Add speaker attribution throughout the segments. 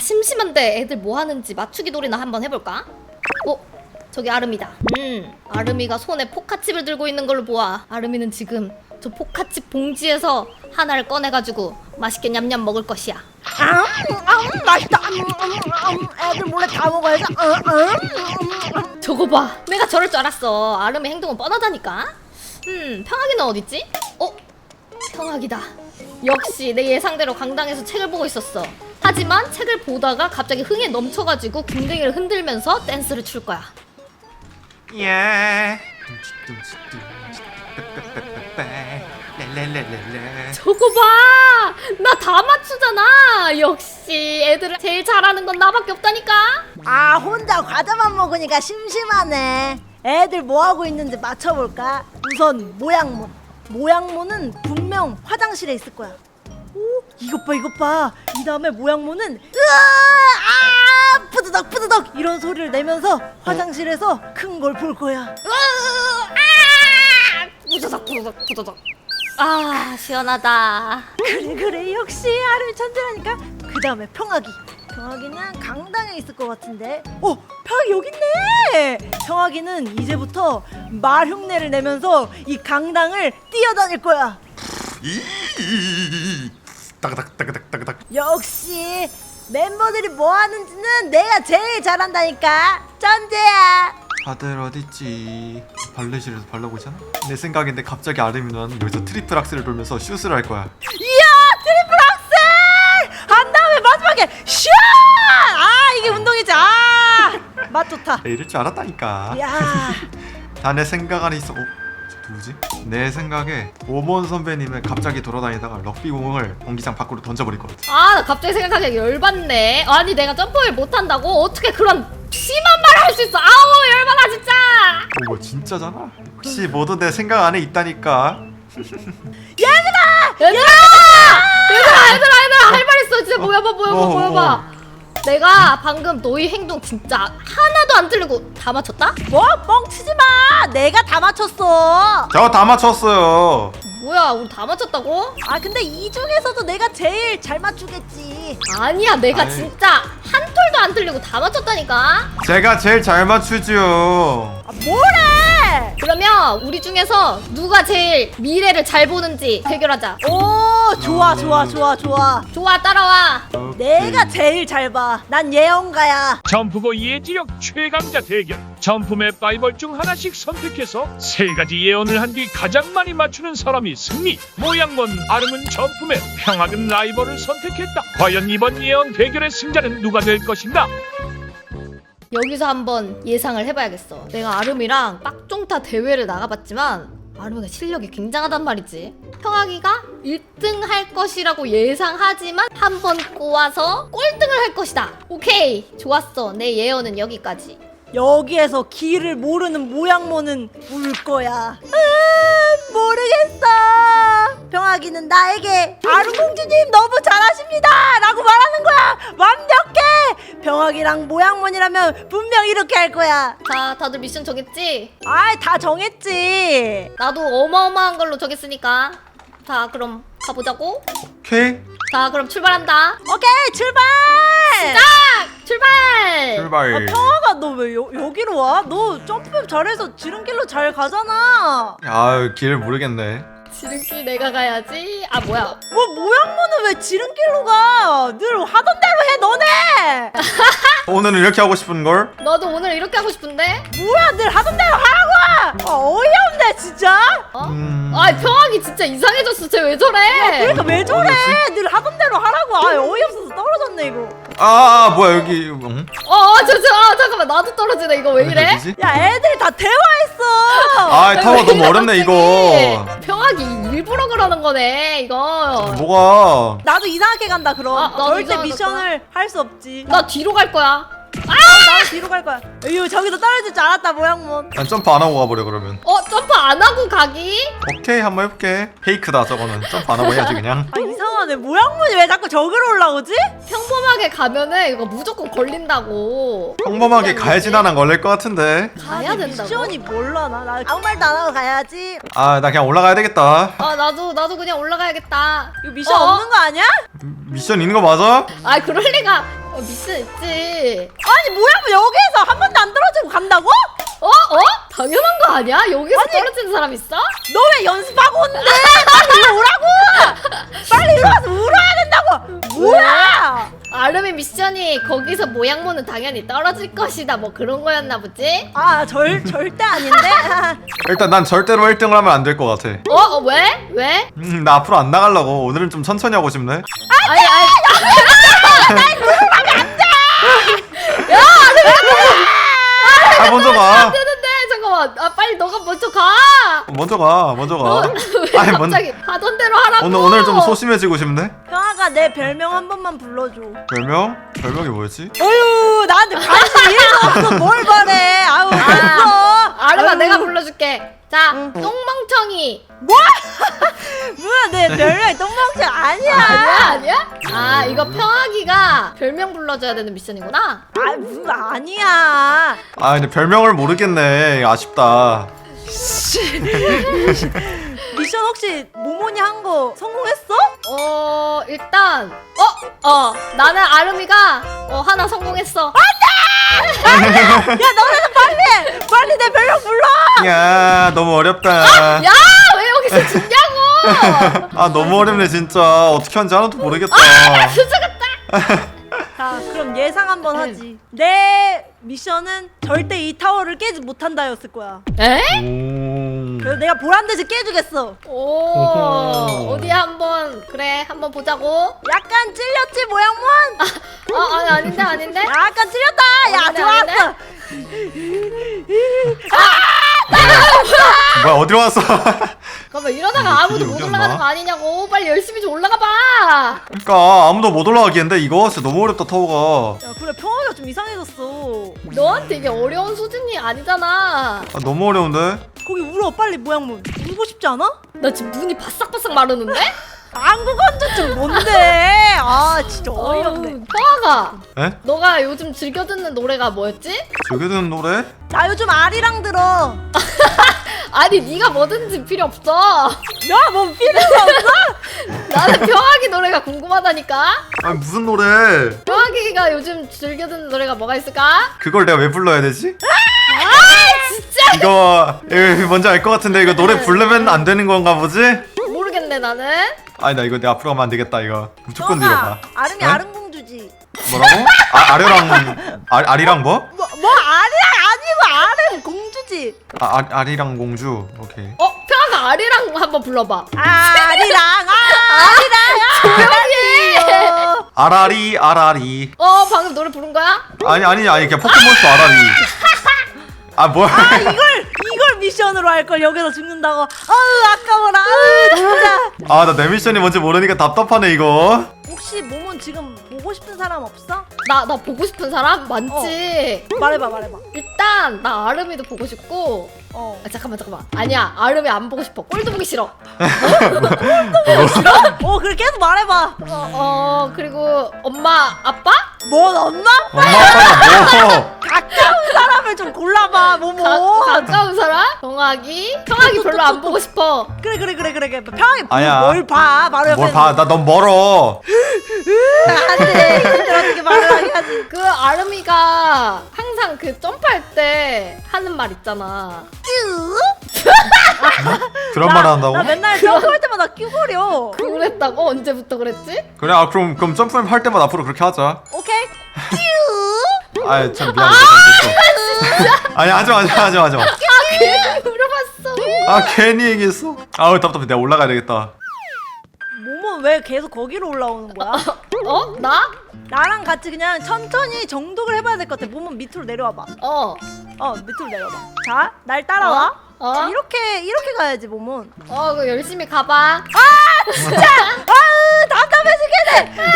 Speaker 1: 심심한데 애들 뭐 하는지 맞추기 놀이나 한번 해볼까? 어? 저기 아름이다. 음, 아름이가 손에 포카칩을 들고 있는 걸로 보아. 아름이는 지금 저 포카칩 봉지에서 하나를 꺼내가지고 맛있게 냠냠 먹을 것이야.
Speaker 2: 아, 아, 맛있다. 음, 음, 음, 애들 몰래 다 먹어야지. 음, 음, 음.
Speaker 1: 저거 봐. 내가 저럴 줄 알았어. 아름의 행동은 뻔하다니까. 음, 평화기는 어딨지? 어? 평화기다. 역시 내 예상대로 강당에서 책을 보고 있었어. 하지만 책을 보다가 갑자기 흥에 넘쳐가지고 궁뎅이를 흔들면서 댄스를 출 거야.
Speaker 3: 예. 랄랄랄랄라.
Speaker 1: 저거 봐! 나 다 맞추잖아! 역시 애들 제일 잘하는 건 나밖에 없다니까?
Speaker 2: 아, 혼자 과자만 먹으니까 심심하네. 애들 뭐 하고 있는지 맞춰볼까? 우선 모양모. 모양모는 분명 화장실에 있을 거야. 오, 이것 봐, 이것 봐. 이 다음에 모양모는 으아, 아, 푸드덕, 푸드덕 이런 소리를 내면서 화장실에서 큰 걸 볼 거야.
Speaker 1: 으아! 아! 부저덕 부저덕 부저덕 아 시원하다
Speaker 2: 그래, 그래. 역시 아름이 천재라니까. 그 다음에 평화기. 평화기는 강당에 있을 것 같은데. 어, 평화기 여기 있네. 평화기는 이제부터 말 흉내를 내면서 이 강당을 뛰어다닐 거야.
Speaker 3: 이 따그닥 따그닥 따그닥.
Speaker 2: 역시 멤버들이 뭐 하는지는 내가 제일 잘한다니까. 천재야.
Speaker 3: 다들 어딨지? 발레실에서 발라고 있잖아. 내 생각인데 갑자기 아름이 누나는 여기서 트리플 악셀을 돌면서 슛을 할 거야.
Speaker 2: 이야, 트리플 악셀! 한 다음에 마지막에 슛! 아, 이게 운동이지. 아, 맛 좋다.
Speaker 3: 내 이럴 줄 알았다니까.
Speaker 2: 야.
Speaker 3: 다 내 생각 안에 있어. 어? 저 누구지? 내 생각에 오몬 선배님은 갑자기 돌아다니다가 럭비 공을 경기장 밖으로 던져버릴 것 같아.
Speaker 1: 아 나 갑자기 생각하기에 열받네 아니 내가 점프를 못한다고? 어떻게 그런 심한 말을 할 수 있어 아우 열받아 진짜
Speaker 3: 오, 뭐 진짜잖아. 혹시 모두 내 생각 안에 있다니까.
Speaker 1: 얘들아! 얘들아 얘들아 얘들아 할말 있어 진짜 보여봐 보여봐
Speaker 3: 어,
Speaker 1: 보여봐 내가 방금 너희 행동 진짜 하나도 안 틀리고 다 맞췄다?
Speaker 2: 뭐 뻥치지 마. 내가 다 맞췄어.
Speaker 3: 저다 맞췄어요.
Speaker 1: 뭐야 우리 다 맞췄다고?
Speaker 2: 아 근데 이 중에서도 내가 제일 잘 맞추겠지.
Speaker 1: 아니야 내가
Speaker 3: 아이.
Speaker 1: 진짜 한 톨도 안 틀리고 다 맞췄다니까
Speaker 3: 제가 제일 잘 맞추죠.
Speaker 2: 아 뭐래?
Speaker 1: 그러면 우리 중에서 누가 제일 미래를 잘 보는지 대결하자
Speaker 2: 오 좋아 좋아 좋아 좋아.
Speaker 1: 좋아 따라와
Speaker 2: 내가 제일 잘 봐. 난 예언가야.
Speaker 4: 점프고 예지력 최강자 대결 점프맵 바이벌 중 하나씩 선택해서 세 가지 예언을 한 뒤 가장 많이 맞추는 사람이 승리 모양몬 아름은 점프맵 평학은 라이벌을 선택했다 과연 이번 예언 대결의 승자는 누가 될 것인가
Speaker 1: 여기서 한번 예상을 해봐야겠어. 내가 아름이랑 빡종타 대회를 나가봤지만 아름이가 실력이 굉장하단 말이지. 평화기가 1등 할 것이라고 예상하지만 한 번 꼬아서 꼴등을 할 것이다. 오케이, 좋았어. 내 예언은 여기까지.
Speaker 2: 여기에서 길을 모르는 모양모는 울 거야. 아, 모르겠어. 병아기는 나에게 아름공주님 너무 잘하십니다. 라고 말하는 거야. 완벽해. 병아기랑 모양몬이라면 분명 이렇게 할 거야.
Speaker 1: 자, 다들 미션 정했지?
Speaker 2: 아이, 다 정했지.
Speaker 1: 나도 어마어마한 걸로 정했으니까. 자, 그럼 가보자고.
Speaker 3: 오케이.
Speaker 1: 자, 그럼 출발한다.
Speaker 2: 오케이, 출발!
Speaker 1: 딱! 출발!
Speaker 3: 출발.
Speaker 2: 아, 평화가 너 왜 여기로 와? 너 점프 잘해서 지름길로 잘 가잖아.
Speaker 3: 아유 길 모르겠네.
Speaker 1: 지름길 내가 가야지. 아, 뭐야.
Speaker 2: 뭐 모양모는 왜 지름길로 가? 늘 하던 대로 해 너네.
Speaker 3: 오늘은 이렇게 하고 싶은 걸?
Speaker 1: 나도 오늘 이렇게 하고 싶은데?
Speaker 2: 뭐야 늘 하던 대로 하라고. 아, 어이없네 진짜.
Speaker 1: 어?
Speaker 3: 음.
Speaker 1: 아, 평화기 진짜 이상해졌어. 쟤 왜 저래?
Speaker 2: 그러니까 왜 저래?
Speaker 3: 뭐지?
Speaker 2: 늘 하던 대로 하라고. 아 어이없어서 떨어졌네 이거.
Speaker 3: 아, 아 뭐야 여기 응?
Speaker 1: 어, 어, 저, 저, 아, 잠깐만. 나도 떨어지네. 이거 왜 이래?
Speaker 3: 어디지?
Speaker 2: 야 애들이 다 대화했어.
Speaker 3: 아 타워
Speaker 1: 왜
Speaker 3: 너무
Speaker 1: 이래,
Speaker 3: 어렵네
Speaker 1: 갑자기?
Speaker 3: 이거.
Speaker 1: 평화기 일부러 그러는 거네, 이거.
Speaker 3: 뭐가?
Speaker 2: 나도 이상하게 간다 그럼.
Speaker 1: 아, 나도
Speaker 2: 절대
Speaker 1: 이상하게
Speaker 2: 미션을 할 수 없지.
Speaker 1: 나 뒤로 갈 거야.
Speaker 2: 나도 뒤로 갈 거야. 에휴 저기서 떨어질 줄 알았다 모양몬.
Speaker 3: 난 점프 안 하고 가버려 그러면.
Speaker 1: 어, 점프 안 하고 가기?
Speaker 3: 오케이 한번 해볼게. 페이크다 저거는 점프 안 하고 해야지 그냥.
Speaker 2: 아 이상하네 모양몬이 왜 자꾸 저기로 올라오지?
Speaker 1: 평범하게 가면은 이거 무조건 걸린다고.
Speaker 3: 평범하게 가야지 나는 걸릴 것 같은데.
Speaker 1: 가야 된다고?
Speaker 2: 미션이 몰라나? 나 아무 말도 안 하고 가야지.
Speaker 3: 아 나 그냥 올라가야 되겠다.
Speaker 1: 아, 나도, 나도 그냥 올라가야겠다.
Speaker 2: 이거 미션
Speaker 1: 어?
Speaker 2: 없는 거 아니야?
Speaker 3: 미션 있는 거 맞아?
Speaker 1: 아, 그럴 리가. 어, 미션 있지.
Speaker 2: 아니 뭐야 뭐 여기에서 한 번도 안 떨어지고 간다고?
Speaker 1: 어? 어? 당연한 거 아니야? 여기서 떨어지는 사람 있어?
Speaker 2: 너 왜 연습하고 온대? 빨리 이리 오라고! 빨리 이리 와서 울어야 된다고! 뭐야!
Speaker 1: 아름의 미션이 거기서 모양모는 당연히 떨어질 것이다 뭐 그런 거였나 보지?
Speaker 2: 아 절, 절대 아닌데?
Speaker 3: 일단 난 절대로 1등을 하면 안 될 것 같아
Speaker 1: 어? 어 왜? 왜?
Speaker 3: 음, 나 앞으로 안 나가려고 오늘은 좀 천천히 하고 싶네
Speaker 1: 아니 아니
Speaker 3: 아 먼저 가.
Speaker 1: 되는데 잠깐만. 아 빨리 너가 먼저 가.
Speaker 3: 먼저 가 먼저 가. 아니 먼
Speaker 1: 갑자기 하던 대로 하라고?
Speaker 3: 오늘 오늘 좀 소심해지고 싶네?
Speaker 2: 평아가 내 별명 한 번만 불러줘.
Speaker 3: 별명? 별명이 뭐였지?
Speaker 2: 어휴 나한테 관심 없어 뭘 바래. 아우 없어
Speaker 1: 아름아
Speaker 2: 아유,
Speaker 1: 내가 불러줄게 자 똥멍청이.
Speaker 2: 뭐야 내 별명이 똥망치 아니야.
Speaker 1: 아니야 아니야? 아 이거 평하기가 별명 불러줘야 되는 미션이구나.
Speaker 2: 아 무슨 아니야.
Speaker 3: 아 근데 별명을 모르겠네. 아쉽다.
Speaker 2: 미션 혹시 모모니 한 거 성공했어?
Speaker 1: 어 일단 어? 어. 나는 아름이가 어 하나 성공했어
Speaker 2: 야 너네는 빨리! 빨리 내 별명 불러!
Speaker 3: 야 너무 어렵다.
Speaker 1: 야 왜 여기서 죽냐고!
Speaker 3: 아 너무 어렵네 진짜. 어떻게 하는지 하나도 모르겠다.
Speaker 2: 자 그럼 예상 한번
Speaker 1: 네.
Speaker 2: 하지. 내 미션은 절대 이 타워를 깨지 못한다였을 거야.
Speaker 1: 에?
Speaker 3: 오...
Speaker 2: 그래서 내가 보란듯이 깨주겠어.
Speaker 1: 오. 어디 한번 그래 한번 보자고.
Speaker 2: 약간 찔렸지 모양문
Speaker 1: 어 아니 아닌데 아닌데?
Speaker 2: 약간 찔렸다! 야
Speaker 1: 아닌데,
Speaker 2: 좋았어.
Speaker 3: 뭐야 어디로 왔어?
Speaker 1: 잠깐만 이러다가 아무도 못
Speaker 3: 여기
Speaker 1: 올라가는? 거 아니냐고. 빨리 열심히 좀 올라가 봐.
Speaker 3: 그러니까 아무도 못 올라가겠는데 이거? 진짜 너무 어렵다 타워가
Speaker 2: 이상해졌어
Speaker 1: 넌 되게 어려운 수준이 아니잖아
Speaker 3: 아, 너무 어려운데
Speaker 2: 거기 울어 빨리 모양문 울고 싶지 않아?
Speaker 1: 나 지금 눈이 바싹바싹 마르는데?
Speaker 2: 안구 건조증 뭔데 아 진짜 어이없네
Speaker 1: 평화가
Speaker 3: 에?
Speaker 1: 너가 요즘 즐겨 듣는 노래가 뭐였지?
Speaker 3: 즐겨 듣는 노래?
Speaker 2: 나 요즘 아리랑 들어
Speaker 1: 아니 네가 뭐든지 필요 없어
Speaker 2: 야 뭐 필요가 없어?
Speaker 1: 나는 평화기 노래가 궁금하다니까
Speaker 3: 아니 무슨 노래
Speaker 1: 평화기가 요즘 즐겨 듣는 노래가 뭐가 있을까?
Speaker 3: 그걸 내가 왜 불러야 되지?
Speaker 1: 아 진짜
Speaker 3: 이거 이거 뭔지 알 것 같은데 이거 노래 부르면 안 되는 건가 보지?
Speaker 1: 모르겠네 나는
Speaker 3: 아니 나 이거 내 앞으로 가면 안 되겠다 이거 무조건 뒤로
Speaker 2: 평화가
Speaker 3: 가
Speaker 2: 아름이
Speaker 3: 에?
Speaker 2: 아름공주지
Speaker 3: 뭐라고? 아, 아래랑 아, 아리랑 뭐?
Speaker 2: 뭐, 뭐 아리랑 아니고 아름 공주지?
Speaker 3: 아, 아 아리랑 공주. 오케이.
Speaker 1: 어? 평화가 아리랑 한번 불러봐.
Speaker 2: 아리랑 아리랑.
Speaker 1: 조용히
Speaker 3: 아라리 아라리.
Speaker 1: 어 방금 노래 부른 거야?
Speaker 3: 아니 아니 아니 그냥 포켓몬스터 아라리. 아 뭐야
Speaker 2: 아 이걸 이걸 미션으로 할 걸 여기서 죽는다고. 아우 아까워라. 아우 진짜.
Speaker 3: 아 나 내 미션이 뭔지 모르니까 답답하네 이거
Speaker 2: 혹시 몸은 지금 보고 싶은 사람 없어?
Speaker 1: 나 나 보고 싶은 사람? 많지.
Speaker 2: 말해봐 말해봐.
Speaker 1: 일단 나 아름이도 보고 싶고
Speaker 2: 어.
Speaker 1: 아, 잠깐만 잠깐만. 아니야 아름이 안 보고 싶어. 꼴도 보기 싫어.
Speaker 2: 어? 그래 계속 말해봐.
Speaker 1: 어, 어 그리고 엄마 아빠?
Speaker 2: 뭔 엄마?
Speaker 3: 엄마 아빠가 뭐
Speaker 2: 가까운 사람을 좀 골라봐 모모
Speaker 1: 가, 가까운 사람? 정학이? 정학이 별로 안 보고 싶어.
Speaker 2: 그래 그래 그래 그래 그래. 편하게
Speaker 3: 아니야.
Speaker 2: 뭘 봐? 바로 옆에
Speaker 3: 뭘 봐? 나 너무 멀어.
Speaker 2: 안돼 어떻게 말을 하게 하지.
Speaker 1: 그 아름이가 항상 그 점프할 때 하는 말 있잖아
Speaker 3: 그런 말 한다고?
Speaker 2: 나 맨날 점프할 때마다 끼거려.
Speaker 1: 그랬다고? 언제부터 그랬지?
Speaker 3: 그래 아 그럼 그럼 점프할 때마다 앞으로 그렇게 하자.
Speaker 2: 오케이.
Speaker 3: 아이 참 미안해. 잘못했어. 아니 하지마 하지마 하지마 하지마.
Speaker 1: 괜히 물어봤어.
Speaker 3: 아 괜히 얘기했어? 아우 답답해. 내가 올라가야 되겠다.
Speaker 2: 모모 왜 계속 거기로 올라오는 거야?
Speaker 1: 어? 나?
Speaker 2: 나랑 같이 그냥 천천히 정독을 해봐야 될 것 같아. 모모 밑으로 내려와봐.
Speaker 1: 어.
Speaker 2: 어 밑으로 내려와봐. 자 날 따라와
Speaker 1: 어? 어?
Speaker 2: 이렇게 이렇게 가야지 몸은
Speaker 1: 어, 그 열심히 가봐.
Speaker 2: 아 답답해 죽겠네 아,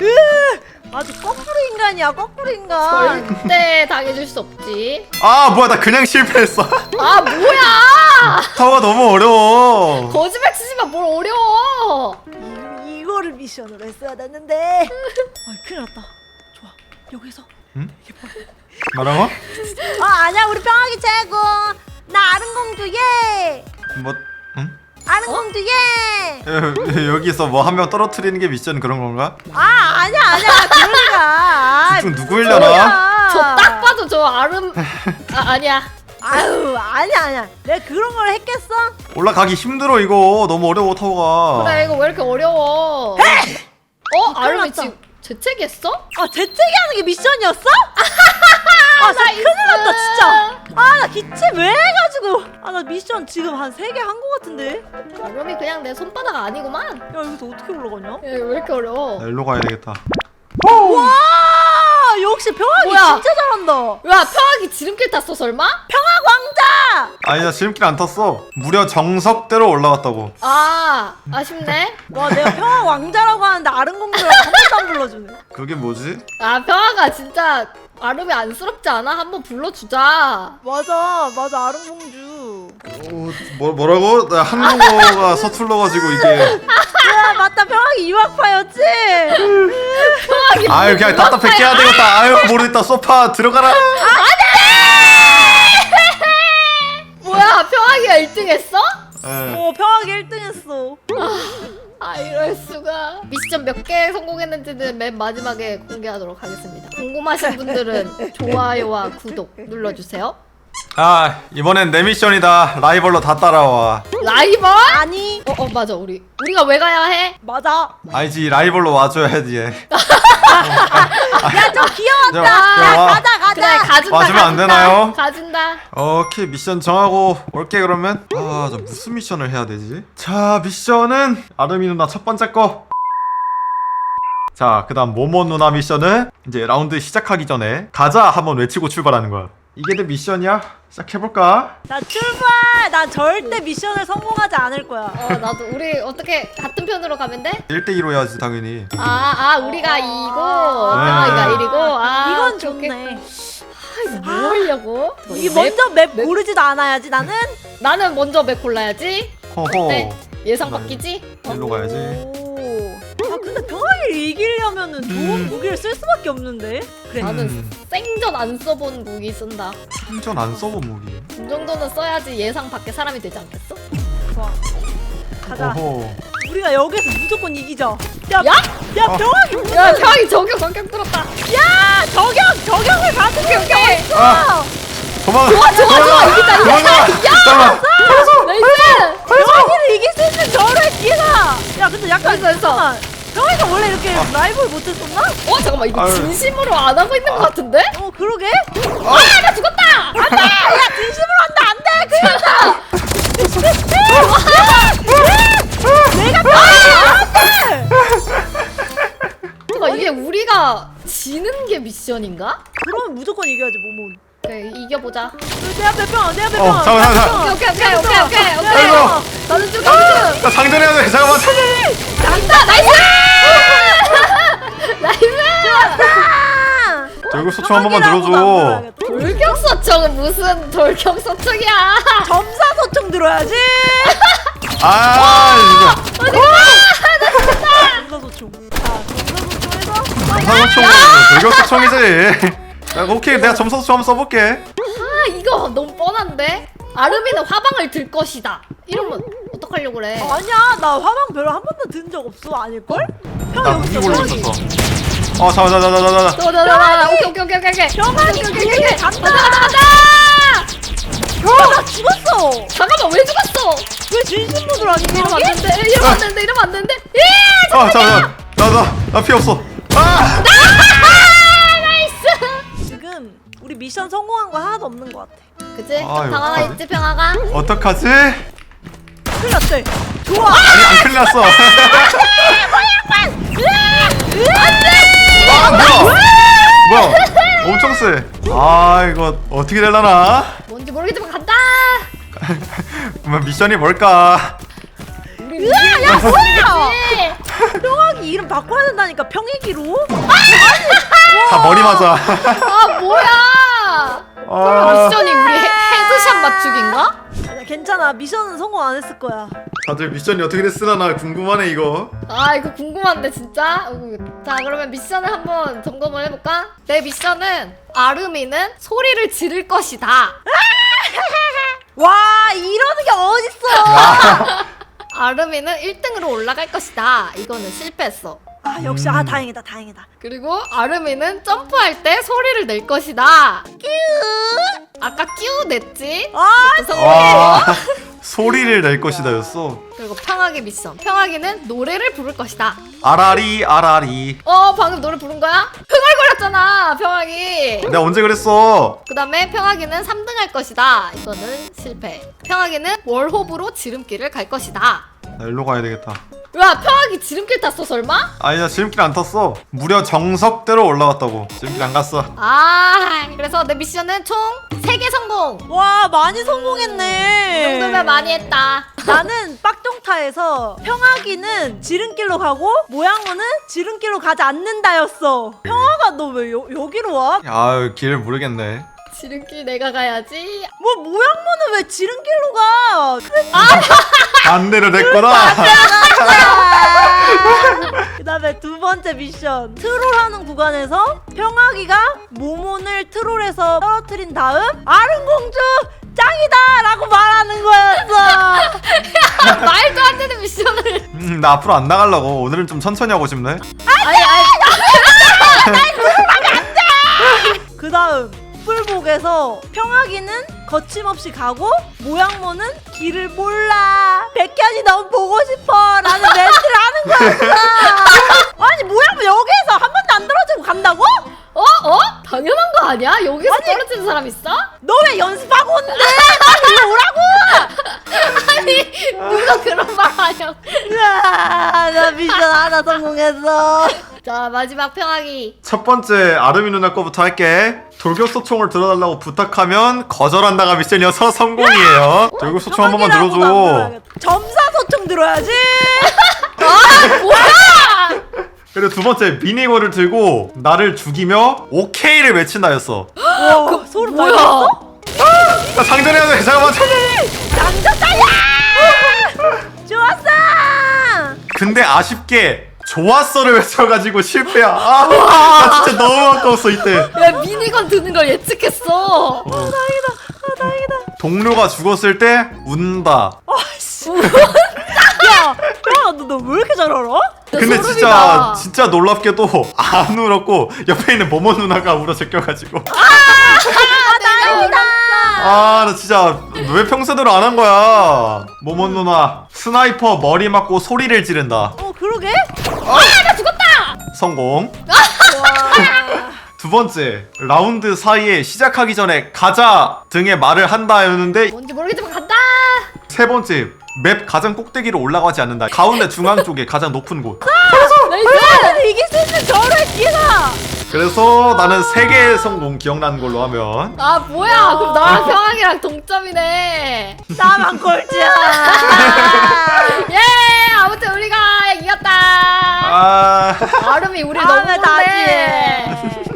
Speaker 2: 으, 아주 거꾸로 인간이야 거꾸로 인간
Speaker 1: 절대 당해줄 수 없지.
Speaker 3: 아 뭐야 나 그냥 실패했어
Speaker 1: 아, 뭐야!
Speaker 3: 타워가 너무 어려워
Speaker 1: 거짓말 치지 마, 뭘 어려워!
Speaker 2: 이, 이거를 미션으로 했어야 됐는데 아 큰일 났다 좋아 여기서
Speaker 3: 뭐라고?
Speaker 2: 아 아니야 우리 평화기 최고 나 아름공주 예
Speaker 3: 뭐 응?
Speaker 2: 아름공주 예!
Speaker 3: 여- 여기서 뭐 한 명 떨어뜨리는 게 미션 그런 건가?
Speaker 2: 아 아니야 아니야 그러니까 아,
Speaker 3: 좀 누구 일려나?
Speaker 1: 저 딱 봐도 저 아름 아 아니야
Speaker 2: 아유 아니야 아니야 내가 그런 걸 했겠어?
Speaker 3: 올라가기 힘들어 이거 너무 어려워 타워가
Speaker 1: 그래 이거 왜 이렇게 어려워 어 아름이
Speaker 2: 났다.
Speaker 1: 지금 재채기했어?
Speaker 2: 아 재채기 하는 게 미션이었어? 아나 큰일 났다 진짜 아 나 기침 왜 해가지고. 아 나 미션 지금 한 세 개 한 거 같은데. 야
Speaker 1: 아름이 그냥 내 손바닥 아니구만.
Speaker 2: 여기서 어떻게 올라가냐?
Speaker 1: 야, 왜 이렇게 어려워?
Speaker 3: 나 일로 가야 되겠다.
Speaker 2: 와! 역시 평화기
Speaker 1: 뭐야?
Speaker 2: 진짜 잘한다.
Speaker 1: 야 평화기 지름길 탔어 설마?
Speaker 2: 평화광자!
Speaker 3: 아니 나 지름길 안 탔어. 무려 정석대로 올라갔다고.
Speaker 1: 아 아쉽네.
Speaker 2: 와 내가 평화왕자라고 하는데 아른공주라고 한 번도 안 불러주네.
Speaker 3: 그게 뭐지?
Speaker 1: 아 평화가 진짜 아름이 안쓰럽지 않아? 한번 불러주자.
Speaker 2: 맞아 맞아 아른공주.
Speaker 3: 어, 뭐, 뭐라고? 나 한국어가 서툴러가지고 이게.
Speaker 2: 야 맞다 평화기 유학파였지?
Speaker 3: 아유 그냥 답답해. 깨야 되겠다. 아유 모르겠다. 소파 들어가라.
Speaker 1: 뭐야 평화기가 1등 했어?
Speaker 3: 예.
Speaker 2: 오 평화기 1등 했어
Speaker 1: 아 이럴 수가. 미션 몇 개 성공했는지는 맨 마지막에 공개하도록 하겠습니다. 궁금하신 분들은 좋아요와 구독 눌러주세요
Speaker 3: 아 이번엔 내 미션이다 라이벌로 다 따라와
Speaker 1: 라이벌?
Speaker 2: 아니
Speaker 1: 어, 어 맞아 우리 우리가 왜 가야 해?
Speaker 2: 맞아
Speaker 3: 알지 라이벌로 와줘야지 얘.
Speaker 2: 야좀 귀여웠다
Speaker 3: 야,
Speaker 2: 야
Speaker 3: 와.
Speaker 2: 가자 가자
Speaker 1: 그래 가준다
Speaker 3: 맞으면 안
Speaker 1: 가준다.
Speaker 3: 되나요?
Speaker 1: 가준다
Speaker 3: 오케이 미션 정하고 올게 그러면 아저 무슨 미션을 해야 되지? 자 미션은 아름이 누나 첫 번째 거 자, 그 다음 모모 누나 미션은 이제 라운드 시작하기 전에 가자 한번 외치고 출발하는 거야. 이게 내 미션이야? 시작해볼까?
Speaker 2: 자 출발 난 절대 미션을 성공하지 않을 거야
Speaker 1: 어 나도 우리 어떻게 같은 편으로 가면 돼?
Speaker 3: 1대2로 해야지 당연히.
Speaker 1: 아, 아 우리가 2고
Speaker 2: 아.
Speaker 1: 평화기가 1이고 아
Speaker 2: 이건
Speaker 1: 오케이, 오케이.
Speaker 2: 좋네
Speaker 1: 아 이거 뭐 하려고?
Speaker 2: 이
Speaker 1: 맵-
Speaker 2: 먼저 맵 모르지도 않아야지 나는
Speaker 1: 나는 먼저 맵 골라야지
Speaker 3: 허허.
Speaker 1: 네 예상
Speaker 3: 난
Speaker 1: 바뀌지?
Speaker 3: 일로 가야지.
Speaker 2: 오. 아 근데 평화기를 이기려면은 좋은
Speaker 3: 음.
Speaker 2: 무기를 쓸 수밖에 없는데 그래
Speaker 1: 나는
Speaker 3: 음.
Speaker 1: 생전 안 써본 무기 쓴다
Speaker 3: 충전 안 써본 무기.
Speaker 1: 이 정도는 써야지 예상 밖의 사람이 되지 않겠어?
Speaker 2: 좋아 가자
Speaker 3: 허허.
Speaker 2: 우리가 여기서 무조건 이기자 야!
Speaker 1: 야!
Speaker 2: 야
Speaker 3: 어.
Speaker 2: 평화기
Speaker 1: 야 평화기 저격 공격 들었다
Speaker 2: 야 저격 저격을 받은 게
Speaker 1: 오케이
Speaker 3: 아! 도망가!
Speaker 1: 좋아 좋아 좋아 이기다 이기다
Speaker 3: 도망가! 잠깐만!
Speaker 1: 나이스
Speaker 2: 평화기를 이길 수 있는 저를 기회다 야 근데 약간
Speaker 1: 됐어, 됐어.
Speaker 2: 잠깐만 평화기가 원래 이렇게 라이벌 못했었나?
Speaker 1: 어 잠깐만 이거
Speaker 3: 아유.
Speaker 1: 진심으로 안 하고 있는 것 같은데?
Speaker 2: 어 그러게
Speaker 1: 아 나 죽었다!
Speaker 2: 안돼 야 진심으로 한다 안돼 큰일 났다 내가 평화기
Speaker 1: 잠깐 이게 우리가 지는 게 미션인가?
Speaker 2: 그러면 무조건 이겨야지 모몬
Speaker 1: 그래 이겨보자
Speaker 2: 내 앞에 평화 내 앞에
Speaker 3: 어, 잠깐만,
Speaker 2: 내 앞에
Speaker 3: 잠깐만.
Speaker 1: 오케이. 오케이 오케이 오케이 오케이 오케이
Speaker 3: 아이고.
Speaker 1: 나는 좀 나는 좀
Speaker 3: 나 장전해야 돼! 잠깐만!
Speaker 1: 간다 나이스! 나이스!
Speaker 2: 아!
Speaker 3: 결국 소총 한 번만 들어줘.
Speaker 1: 돌격소총은 무슨 돌격소총이야
Speaker 2: 점사 소총 들어야지
Speaker 3: 아, 진짜.
Speaker 2: 점사 소총 자 점사 소총에서
Speaker 3: 점사소총, 돌격소총이지. 야, 오케이, 내가 점사소총 한번 써볼게.
Speaker 1: 아 이거 너무 뻔한데? 아르미는 화방을 들 것이다 이러면 어떡하려고 그래
Speaker 2: 아니야 나 화방 별로 한 번도 든 적 없어 아닐걸? 형
Speaker 3: 나
Speaker 2: 여기
Speaker 3: 무기
Speaker 2: 있어 저기
Speaker 3: 어. 어, 잠깐만, 잠깐만, 잠깐만.
Speaker 1: 저저저저 오케이 오케이 오케이 오케이
Speaker 2: 병아리
Speaker 1: 오케이 오케이 오케이
Speaker 2: 간다.
Speaker 1: 가자 가자
Speaker 2: 야나 죽었어
Speaker 1: 잠깐만 왜 죽었어
Speaker 2: 왜 진심 모드로 하니
Speaker 1: 이러면 안? 되는데 이러면 안 되는데 이러면 안 되는데 예
Speaker 3: 아, 잠깐만. 나, 나, 나 피 없어. 아!
Speaker 1: 나이스
Speaker 2: 지금 우리 미션 성공한 거 하나도 없는 것 같아
Speaker 1: 그치? 좀
Speaker 3: 아유,
Speaker 1: 당황했지 평화가?
Speaker 3: 어떡하지?
Speaker 2: 큰일 났대 좋아
Speaker 3: 아니, 안 큰일 났어. 아, 뭐야? 뭐야? 엄청 세. 아, 이거 어떻게 되려나?
Speaker 1: 뭔지 모르겠지만 간다
Speaker 3: 뭐, 미션이 뭘까?
Speaker 2: 으아 야 뭐야
Speaker 1: 네.
Speaker 2: 평화기 이름 바꿔야 된다니까 평이기로
Speaker 3: 다 머리 맞아.
Speaker 1: 아 뭐야
Speaker 3: 아,
Speaker 1: 미션이 우리 헤, 헤드샷 맞추기인가?
Speaker 2: 아니야 괜찮아 미션은 성공 안 했을 거야
Speaker 3: 다들 미션이 어떻게 됐으려나 궁금하네 이거.
Speaker 1: 아 이거 궁금한데 진짜? 어구, 자 그러면 미션을 한번 점검을 해볼까? 내 미션은 아르미는 소리를 지를 것이다
Speaker 2: 와 이러는 게 어딨어
Speaker 1: 아름이는 1등으로 올라갈 것이다. 이거는 실패했어.
Speaker 2: 아 역시 아 다행이다 다행이다
Speaker 1: 그리고 아름이는 점프할 때 소리를 낼 것이다. 뀨. 아까 뀨 냈지?
Speaker 2: 아
Speaker 1: 성공이에요.
Speaker 3: 와 소리를 낼 것이다였어
Speaker 1: 그리고 평화기 미션. 평화기는 노래를 부를 것이다.
Speaker 3: 아라리 아라리
Speaker 1: 어 방금 노래 부른 거야? 흥얼거렸잖아 평화기.
Speaker 3: 내가 언제 그랬어
Speaker 1: 그 다음에 평화기는 3등 할 것이다. 이거는 실패. 평화기는 월호부로 지름길을 갈 것이다.
Speaker 3: 나 일로 가야 되겠다
Speaker 1: 야 평화기 지름길 탔어 설마?
Speaker 3: 아니 나 지름길 안 탔어 무려 정석대로 올라갔다고 지름길 안 갔어
Speaker 1: 아 그래서 내 미션은 총 3개 성공.
Speaker 2: 와 많이
Speaker 1: 이
Speaker 2: 성공했네
Speaker 1: 정도면 많이 했다.
Speaker 2: 나는 빡종타에서 평화기는 지름길로 가고 모양호는 지름길로 가지 않는다였어 평화가 너 왜 여기로 와?
Speaker 3: 야길 모르겠네
Speaker 1: 지름길 내가 가야지.
Speaker 2: 뭐 모양모는 왜 지름길로 가?
Speaker 3: 반대로 됐구나
Speaker 2: 그 다음에 두 번째 미션 트롤하는 구간에서 평화기가 모몬을 트롤해서 떨어뜨린 다음 아른공주 짱이다! 라고 말하는 거였어
Speaker 1: 말도 안 되는 미션을.
Speaker 3: 음, 나 앞으로 안 나가려고 오늘은 좀 천천히 하고 싶네
Speaker 1: 아니 아니.
Speaker 2: 그 다음 뿔복에서 평화기는 거침없이 가고 모양모는 길을 몰라 백현이 너무 보고 싶어 라는 멘트를 하는 거였어 아니 모양모 여기에서 한 번도 안 떨어지고 간다고?
Speaker 1: 어? 어? 당연한 거 아니야? 여기서 떨어지는 사람 있어?
Speaker 2: 너 왜 연습하고 온대? 빨리 일로 오라고!
Speaker 1: 아니 누가 그런 말 하냐고.
Speaker 2: 나 미션 하나 성공했어
Speaker 1: 자 마지막 평화기.
Speaker 3: 첫 번째 아르미 누나 거부터 할게. 돌격소총을 들어달라고 부탁하면 거절한다가 미션이어서 성공이에요. 돌격소총 한 번만
Speaker 2: 안
Speaker 3: 들어줘.
Speaker 2: 점사소총 들어야지!
Speaker 1: 뭐야?
Speaker 3: 그리고 두 번째 미니건을 들고 나를 죽이며 오케이를 외친다였어.
Speaker 2: 와 소름
Speaker 1: 뭐야?
Speaker 3: 나 장전해야 돼. 잠깐만.
Speaker 2: 장전다야! 좋았어!
Speaker 3: 근데 아쉽게 좋았어를 외쳐가지고 실패야 아, 나 진짜 너무 아까웠어 이때
Speaker 1: 야 미니건 드는 걸 예측했어.
Speaker 2: 아 다행이다
Speaker 3: 동료가 죽었을 때 운다
Speaker 2: 아씨 야, 야, 너왜 이렇게 잘 알아?
Speaker 3: 근데
Speaker 1: 소름이다.
Speaker 3: 진짜 진짜 놀랍게도 안 울었고 옆에 있는 모모 누나가 울어 제껴가지고
Speaker 1: 아 다행이다.
Speaker 3: 아 나 진짜 왜 평소대로 안 한 거야 모모 누나 스나이퍼 머리 맞고 소리를 지른다
Speaker 2: 어, 그러게?
Speaker 1: 나 죽었다.
Speaker 3: 성공
Speaker 2: 와.
Speaker 3: 두 번째 라운드 사이에 시작하기 전에 가자 등의 말을 한다였는데
Speaker 1: 뭔지 모르겠지만 간다.
Speaker 3: 세 번째 맵 가장 꼭대기로 올라가지 않는다 가운데 중앙 쪽에 가장 높은 곳
Speaker 1: 나이스.
Speaker 2: 이길 수 있는 저를 기회다!
Speaker 3: 그래서 나는 세 개의 성공 기억나는 걸로 하면
Speaker 1: 아 뭐야? 그럼 나랑 평화기랑 동점이네.
Speaker 2: 나만 꼴찌야!
Speaker 1: 예 아무튼 우리가 이겼다.
Speaker 3: 아
Speaker 1: 아름이 우리
Speaker 2: 다음에
Speaker 1: 너무 못해.